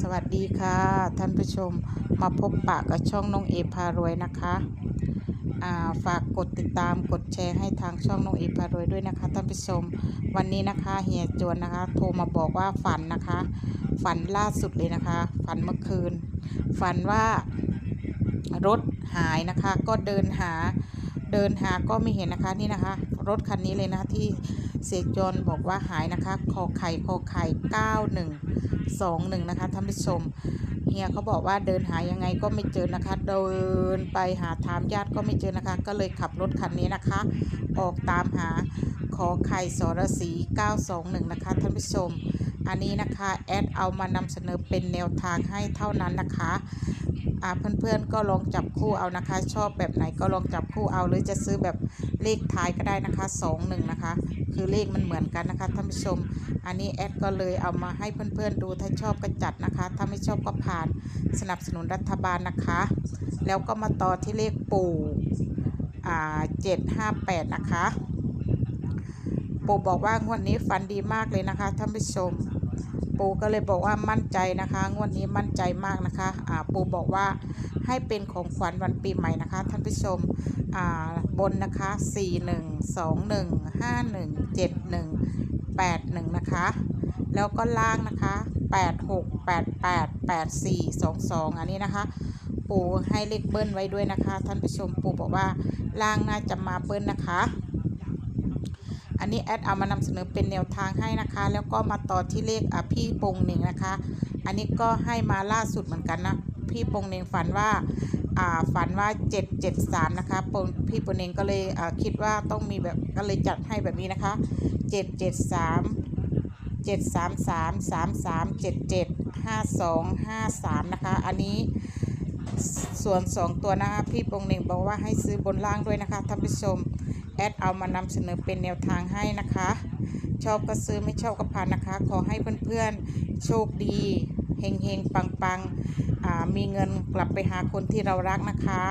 สวัสดีค่ะ ท่านผู้ชมมาพบปะกับช่องน้องเอพารวยนะคะอ่าฝากกดติดตามกดแชร์ให้ทางช่องน้องเอพารวยด้วยนะคะ ท่านผู้ชม วันนี้นะคะเฮียจวนนะคะ โทรมาบอกว่าฝันนะคะ ฝันล่าสุดเลยนะคะ ฝันเมื่อคืน ฝันว่ารถหายนะคะ ก็เดินหาเดินหาก็ไม่เห็นนะคะนี่นะคะ รถคันนี้เลยนะะที่ เสกยจวนบอกว่าหายนะคะคอไข่คอไข่91สองหนึ่งนะคะท่านผู้ชมเฮียเขาบอกว่าเดินหายังไงก็ไม่เจอนะคะ เดินไปหาถามญาติก็ไม่เจอนะคะ ก็เลยขับรถคันนี้นะคะ ออกตามหาขอไข่สรสี921 นะคะท่านผู้ชม อันนี้นะคะแอดเอามานำเสนอเป็นแนวทางให้เท่านั้นนะคะอ่าเพื่อนๆก็ลองจับคู่เอานะคะ ชอบแบบไหนก็ลองจับคู่เอาหรือจะซื้อแบบเลขท้ายก็ได้นะคะ 21 นะคะ คือเลขมันเหมือนกันนะคะท่านผู้ชม อันนี้แอดก็เลยเอามาให้เพื่อนๆดูถ้าชอบก็จัดนะคะ ถ้าไม่ชอบก็ผ่านสนับสนุนรัฐบาลนะคะ แล้วก็มาต่อที่เลขปู่อ่าเจ็ดห้าแปดนะคะปู่บอกว่างวดนี้ฟันดีมากเลยนะคะท่านผู้ชม ปู่ก็เลยบอกว่ามั่นใจนะคะ งวดนี้มั่นใจมากนะคะอ่าปู่บอกว่าให้เป็นของขวัญวันปีใหม่นะคะ ท่านผู้ชมอ่าบนนะคะ 4 1 2 1 5 1 7 1 8 1 นะคะ แล้วก็ล่างนะคะ 8 6 8 8 8 4 2 2 อันนี้นะคะ ปู่ให้เลขเบิ้ลไว้ด้วยนะคะ ท่านผู้ชมปู่บอกว่าล่างน่าจะมาเบิ้ลนะคะ อันนี้แอดเอามานำเสนอเป็นแนวทางให้นะคะ แล้วก็มาต่อที่เลขอะพี่ปงหนึ่งนะคะ อันนี้ก็ให้มาล่าสุดเหมือนกันนะพี่ปงเนงฝันว่าฝันว่า 773 นะคะพี่ปงเนงก็เลยคิดว่าต้องมีแบบก็เลยจัดให้แบบนี้นะคะ 773 733 3377 5253 นะคะ อันนี้ส่วน 2 ตัวนะคะพี่ปงเนงบอกว่าให้ซื้อบนล่างด้วยนะคะท่านผู้ชม แอดเอามานำเสนอเป็นแนวทางให้นะคะ ชอบก็ซื้อไม่ชอบก็ผ่านนะคะ ขอให้เพื่อนๆโชคดีเฮงๆปังๆมีเงินกลับไปหาคนที่เรารักนะคะ